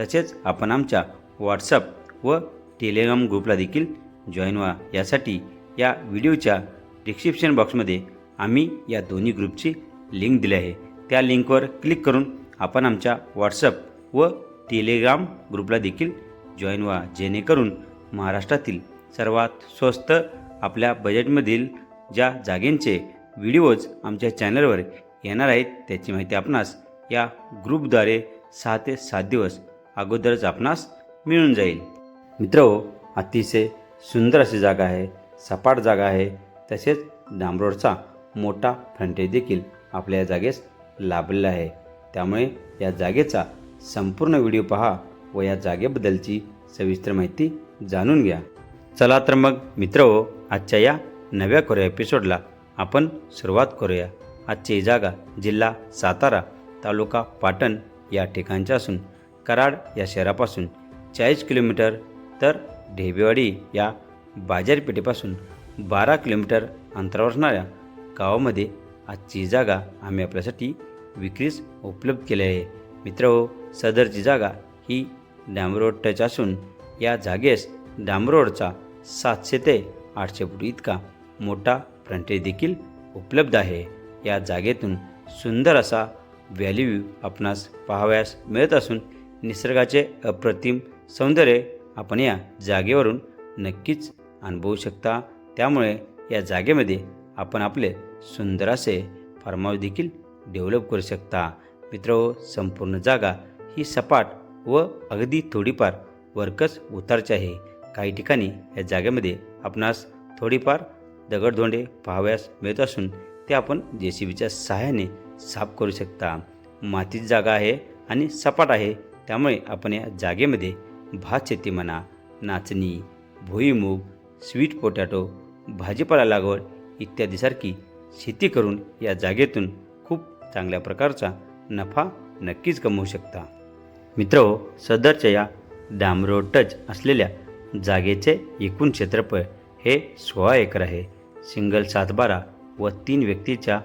तसेच आपण आमच्या व्हॉट्सअप व टेलिग्राम ग्रुपला देखील जॉईन व्हा. यासाठी या व्हिडिओच्या डिस्क्रिप्शन बॉक्समध्ये आम्ही या दोन्ही ग्रुपची लिंक दिली आहे. त्या लिंकवर क्लिक करून आपण आमच्या व्हॉट्सअप व टेलिग्राम ग्रुपला देखील जॉईन व्हा. जेणेकरून महाराष्ट्रातील सर्वात स्वस्त आपल्या बजेटमधील ज्या जागेंचे व्हिडिओज आमच्या चॅनलवर येणार आहेत त्याची माहिती आपणास या ग्रुपद्वारे सहा ते सात दिवस अगोदरच आपणास मिळून जाईल. मित्र अतिशय सुंदर अशी जागा आहे. सपाट जागा आहे. तसेच डांबरोडचा मोठा फ्रंटेज देखील आपल्या या जागेस लाभलेला आहे. त्यामुळे या जागेचा संपूर्ण व्हिडिओ पहा व या जागेबद्दलची सविस्तर माहिती जाणून घ्या. चला तर मग मित्र आजच्या या नव्या कोऱ्या एपिसोडला आपण सुरुवात करूया. आजची ही जागा जिल्हा सातारा तालुका पाटण या ठिकाणच्या असून कराड या शहरापासून चाळीस किलोमीटर तर ढेबेवाडी या बाजारपेठेपासून बारा किलोमीटर अंतरावर असणाऱ्या गावामध्ये आजची जागा आम्ही आपल्यासाठी विक्रीस उपलब्ध केली आहे. मित्र हो, सदरची जागा ही डांबरोड टच असून या जागेस डांबरोडचा सातशे ते आठशे फूट इतका मोठा फ्रंटेज देखील उपलब्ध आहे. या जागेतून सुंदर असा व्हॅल्यू आपणास पाहावयास मिळत असून निसर्गाचे अप्रतिम सौंदर्य आपण या जागेवरून नक्कीच अनुभवू शकता. त्यामुळे या जागेमध्ये आपण आपले सुंदर असे फार्माऊस देखील डेव्हलप करू शकता. मित्र संपूर्ण जागा ही सपाट व अगदी थोडीफार वरकच उतारची आहे. काही ठिकाणी या जागेमध्ये आपणास थोडीफार दगडधोंडे पाहावयास मिळत असून ते आपण जे सी बीच्या सहाय्याने साफ करू शकता. मातीची जागा आहे आणि सपाट आहे. त्यामुळे आपण या जागेमध्ये भात शेती म्हणा नाचणी भुईमूग स्वीट पोटॅटो भाजीपाला लागवड इत्यादीसारखी शेती करून या जागेतून खूप चांगल्या प्रकारचा नफा नक्कीच कमवू शकता. मित्र हो, सदरच्या या डांबरोड टच असलेल्या जागेचे एकूण क्षेत्रफळ हे सोळा एकर आहे. सिंगल सातबारा व तीन व्यक्तीच्या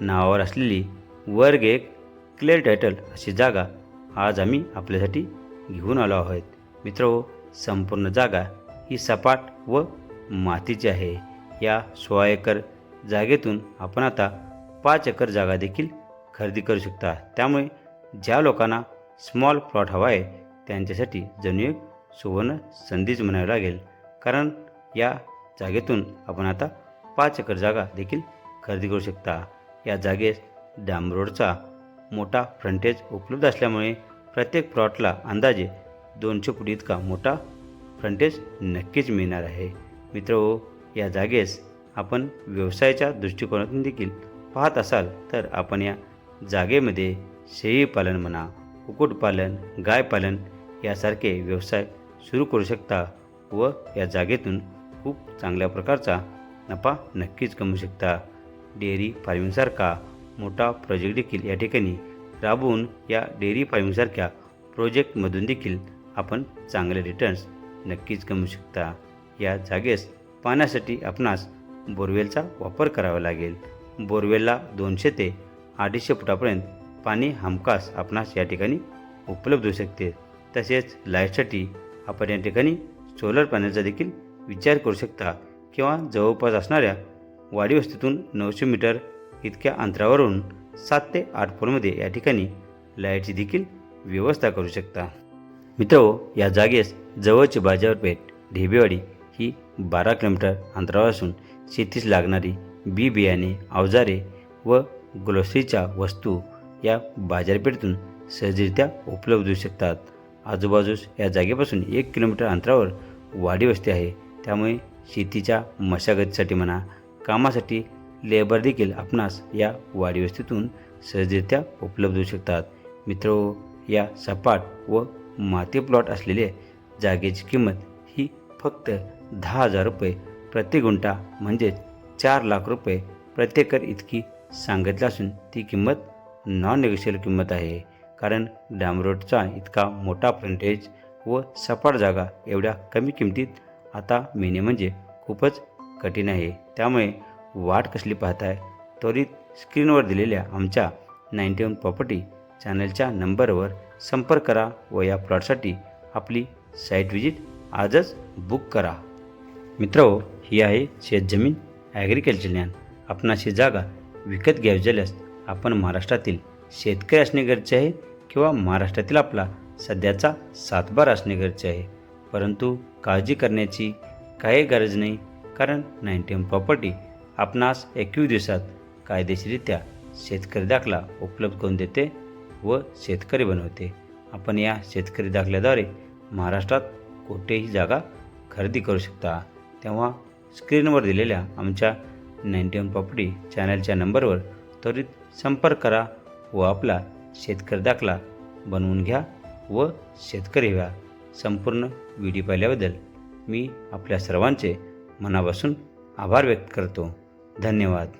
नावावर असलेली वर्ग एक क्लिअर टायटल अशी जागा आज आम्ही आपल्यासाठी घेऊन आलो आहोत. मित्र हो, संपूर्ण जागा ही सपाट व मातीची आहे. या सोळा एकर जागेतून आपण आता पाच एकर जागा देखील खरेदी करू शकता. त्यामुळे ज्या लोकांना स्मॉल प्लॉट हवा आहे त्यांच्यासाठी जणू एक सुवर्ण संधीच म्हणावी लागेल. कारण या जागेतून आपण आता पाच एकर जागा देखील खरेदी करू शकता. या जागेस डांबरोडचा मोठा फ्रंटेज उपलब्ध असल्यामुळे प्रत्येक प्लॉटला अंदाजे दोनशे फूट इतका मोठा फ्रंटेज नक्कीच मिळणार आहे. मित्र हो, या जागेस आपण व्यवसायाच्या दृष्टिकोनातून देखील पाहत असाल तर आपण या जागेमध्ये शेळीपालन म्हणा कुक्कुटपालन गायपालन यासारखे व्यवसाय सुरू करू शकता व या जागेतून खूप चांगल्या प्रकारचा नफा नक्कीच कमवू शकता. डेअरी फार्मिंगसारखा मोठा प्रोजेक्ट देखील या ठिकाणी राबवून या डेअरी फार्मिंगसारख्या प्रोजेक्टमधून देखील आपण चांगले रिटर्न्स नक्कीच कमवू शकता. या जागेस पाण्यासाठी आपणास बोरवेलचा वापर करावा लागेल. बोरवेलला दोनशे ते अडीचशे फुटापर्यंत पाणी हमखास आपणास या ठिकाणी उपलब्ध होऊ शकते. तसेच लाईटसाठी आपण या ठिकाणी सोलर पॅनलचा देखील विचार करू शकता किंवा जवळपास असणाऱ्या वाडी वस्तीतून नऊशे मीटर इतक्या अंतरावरून सात ते आठ फोनमध्ये या ठिकाणी लाईटची देखील व्यवस्था करू शकता. मित्र या जागेस जवळची बाजारपेठ ढेबेवाडी ही बारा किलोमीटर अंतरावर असून शेतीस लागणारी बी बियाणे अवजारे व ग्लोसरीच्या वस्तू या बाजारपेठेतून सहजरित्या उपलब्ध होऊ शकतात. आजूबाजूस या जागेपासून एक किलोमीटर अंतरावर वाडी वस्ती आहे. त्यामुळे शेतीच्या मशागतीसाठी म्हणा कामासाठी लेबर देखील आपणास या वाडी सहजरित्या उपलब्ध होऊ शकतात. मित्र या सपाट व माती प्लॉट असलेल्या जागेची किंमत ही फक्त दहा हजार रुपये प्रति गुंठा म्हणजेच चार लाख रुपये प्रत्येकर इतकी सांगितलं असून ती किंमत नॉन नेगोशियल किंमत आहे. कारण डांबरोडचा इतका मोठा फ्रंटेज व सपाट जागा एवढ्या कमी किमतीत आता मिळणे म्हणजे खूपच कठीण आहे. त्यामुळे वाट कसली पाहताय? त्वरित स्क्रीनवर दिलेल्या आमच्या नाईन्टी वन प्रॉपर्टी चॅनलच्या नंबरवर संपर्क करा व या प्लॉटसाठी आपली साईट व्हिजिट आजच बुक करा. मित्र हो, ही आहे शेतजमीन ॲग्रिकल्चर ज्ञान. आपणाशी जागा विकत घ्यावी झाल्यास आपण महाराष्ट्रातील शेतकरी असणे गरजेचे आहे किंवा महाराष्ट्रातील आपला सध्याचा सातबार असणे गरजेचे आहे. परंतु काळजी करण्याची काही गरज नाही कारण नाईन्टी वन प्रॉपर्टी आपणास एकवीस दिवसात कायदेशीररित्या शेतकरी दाखला उपलब्ध करून देते व शेतकरी बनवते. आपण या शेतकरी दाखल्याद्वारे महाराष्ट्रात कुठेही जागा खरेदी करू शकता. तेव्हा स्क्रीनवर दिलेल्या आमच्या नाईन्टी वन प्रॉपर्टी चॅनलच्या नंबरवर त्वरित संपर्क करा व आपला शेतकरी दाखला बनवून घ्या व शेतकरी व्हा. संपूर्ण व्हिडिओ पाहिल्याबद्दल मी आपल्या सर्वांचे मनापासून आभार व्यक्त करतो. धन्यवाद.